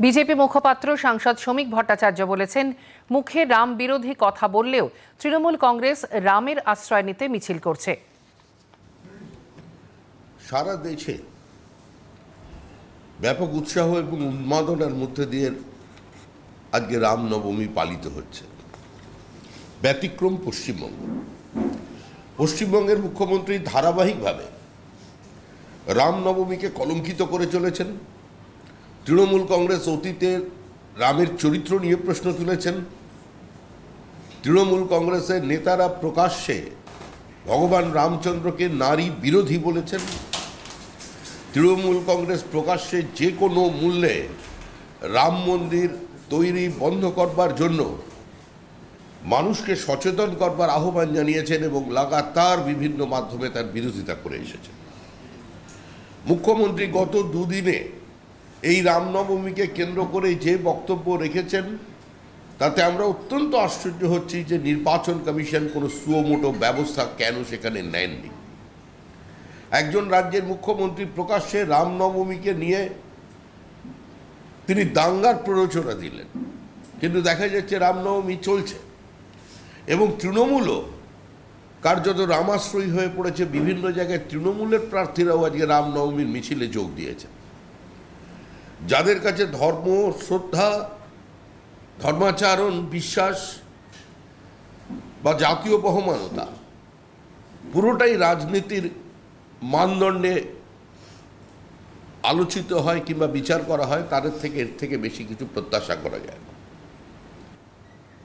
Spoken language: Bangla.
বিজেপি মুখপাত্র, সাংসদ শ্রমিক ভট্টাচার্য বলেছেন, মুখে রাম বিরোধী কথা বললেও তৃণমূল কংগ্রেস রামের আশ্রয় নিতে মিছিল করছে। সারা দেশে ব্যাপক উৎসাহ এবং উন্মাদনার মধ্যে দিয়ে আজকে রামনবমী পালিত হচ্ছে। ব্যতিক্রম পশ্চিমবঙ্গ। পশ্চিমবঙ্গের মুখ্যমন্ত্রী ধারাবাহিকভাবে রামনবমীকে কলঙ্কিত করে চলেছেন। তৃণমূল কংগ্রেস অতীতে রামের চরিত্র নিয়ে প্রশ্ন তুলেছেন। তৃণমূল কংগ্রেসের নেতারা প্রকাশ্যে ভগবান রামচন্দ্রকে নারী বিরোধী বলেছেন। তৃণমূল কংগ্রেস প্রকাশ্যে যে কোনো মূল্যে রাম মন্দির তৈরি বন্ধ করবার জন্য মানুষকে সচেতন করবার আহ্বান জানিয়েছেন এবং লাগাতার বিভিন্ন মাধ্যমে তার বিরোধিতা করে এসেছেন। মুখ্যমন্ত্রী গত দুদিনে এই রামনবমীকে কেন্দ্র করে যে বক্তব্য রেখেছেন, তাতে আমরা অত্যন্ত আশ্চর্য হচ্ছি যে নির্বাচন কমিশন কোনো সুমোটো ব্যবস্থা কেন সেখানে নেননি। একজন রাজ্যের মুখ্যমন্ত্রী প্রকাশ্যে রামনবমীকে নিয়ে তিনি দাঙ্গার প্ররোচনা দিলেন। কিন্তু দেখা যাচ্ছে রামনবমী চলছে এবং তৃণমূলও কার্যত রামাশ্রয়ী হয়ে পড়েছে। বিভিন্ন জায়গায় তৃণমূলের প্রার্থীরাও আজকে রামনবমীর মিছিলে যোগ দিয়েছে যাদের কাছে ধর্ম, শ্রদ্ধা, ধর্মাচরণ, বিশ্বাস বা জাতীয় বহমানতা, পুরোটাই রাজনীতির মানদণ্ডে আলোচিত হয় কিংবা বিচার করা হয়, তাদের থেকে এর থেকে বেশি কিছু প্রত্যাশা করা যায় না।